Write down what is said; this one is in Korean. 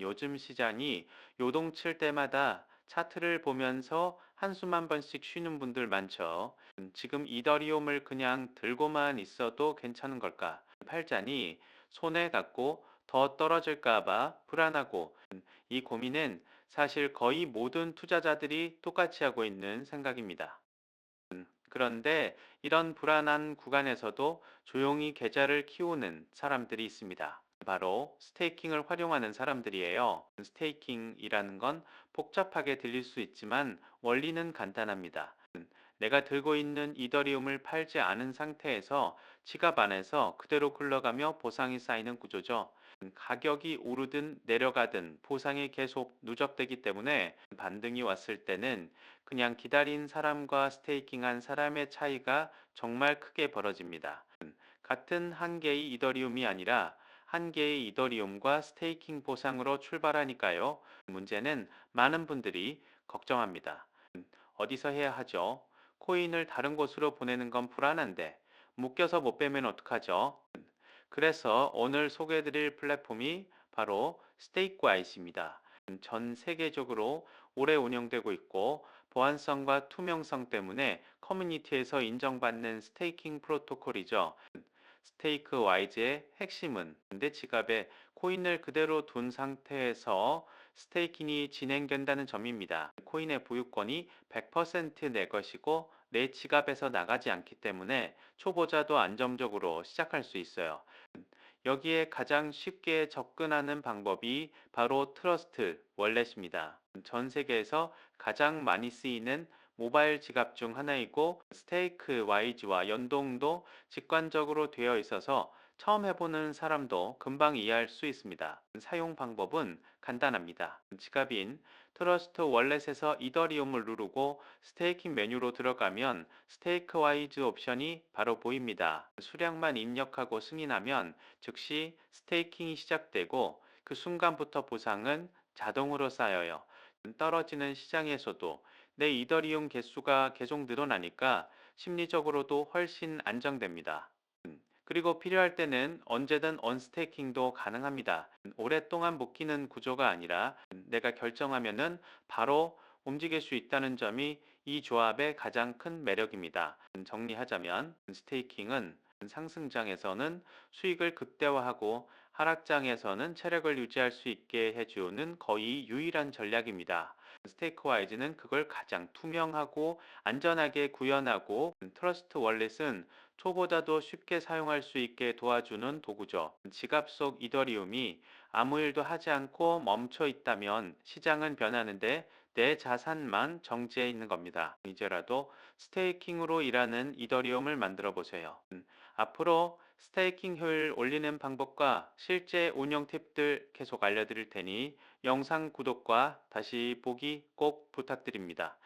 요즘 시장이 요동칠 때마다 차트를 보면서 한숨 한 번씩 쉬는 분들 많죠. 음, 지금 이더리움을 그냥 들고만 있어도 괜찮은 걸까? 팔자니 손해 갖고 더 떨어질까 봐 불안하고 음, 이 고민은 사실 거의 모든 투자자들이 똑같이 하고 있는 생각입니다. 그런데 이런 불안한 구간에서도 조용히 계좌를 키우는 사람들이 있습니다. 바로 스테이킹을 활용하는 사람들이에요. 스테이킹이라는 건 복잡하게 들릴 수 있지만 원리는 간단합니다. 내가 들고 있는 이더리움을 팔지 않은 상태에서 지갑 안에서 그대로 굴러가며 보상이 쌓이는 구조죠. 가격이 오르든 내려가든 보상이 계속 누적되기 때문에 반등이 왔을 때는 그냥 기다린 사람과 스테이킹한 사람의 차이가 정말 크게 벌어집니다. 같은 한 개의 이더리움이 아니라 한 개의 이더리움과 스테이킹 보상으로 출발하니까요. 문제는 많은 분들이 걱정합니다. 어디서 해야 하죠? 코인을 다른 곳으로 보내는 건 불안한데 묶여서 못 빼면 어떡하죠? 그래서 오늘 소개해드릴 플랫폼이 바로 스테이크와이스입니다. 전 세계적으로 오래 운영되고 있고 보안성과 투명성 때문에 커뮤니티에서 인정받는 스테이킹 프로토콜이죠. 스테이크 와이즈의 핵심은 내 지갑에 코인을 그대로 둔 상태에서 스테이킹이 진행된다는 점입니다. 코인의 보유권이 100%내 것이고 내 지갑에서 나가지 않기 때문에 초보자도 안정적으로 시작할 수 있어요. 여기에 가장 쉽게 접근하는 방법이 바로 트러스트 월렛입니다. 전 세계에서 가장 많이 쓰이는 모바일 지갑 중 하나이고 스테이크 와이즈와 연동도 직관적으로 되어 있어서 처음 해보는 사람도 금방 이해할 수 있습니다. 사용 방법은 간단합니다. 지갑인 트러스트 월렛에서 이더리움을 누르고 스테이킹 메뉴로 들어가면 스테이크 와이즈 옵션이 바로 보입니다. 수량만 입력하고 승인하면 즉시 스테이킹이 시작되고 그 순간부터 보상은 자동으로 쌓여요. 떨어지는 시장에서도 내 이더리움 개수가 계속 늘어나니까 심리적으로도 훨씬 안정됩니다. 음, 그리고 필요할 때는 언제든 언스테이킹도 가능합니다. 오랫동안 묶이는 구조가 아니라 내가 결정하면은 바로 움직일 수 있다는 점이 이 조합의 가장 큰 매력입니다. 정리하자면 스테이킹은 상승장에서는 수익을 극대화하고 하락장에서는 체력을 유지할 수 있게 해주는 거의 유일한 전략입니다. 스테이크와이즈는 그걸 가장 투명하고 안전하게 구현하고 트러스트 월렛은 초보자도 쉽게 사용할 수 있게 도와주는 도구죠. 지갑 속 이더리움이 아무 일도 하지 않고 멈춰 있다면 시장은 변하는데 내 자산만 정지해 있는 겁니다. 이제라도 스테이킹으로 일하는 이더리움을 만들어 보세요. 음, 앞으로 스테이킹 효율 올리는 방법과 실제 운영 팁들 계속 알려드릴 테니 영상 구독과 다시 보기 꼭 부탁드립니다.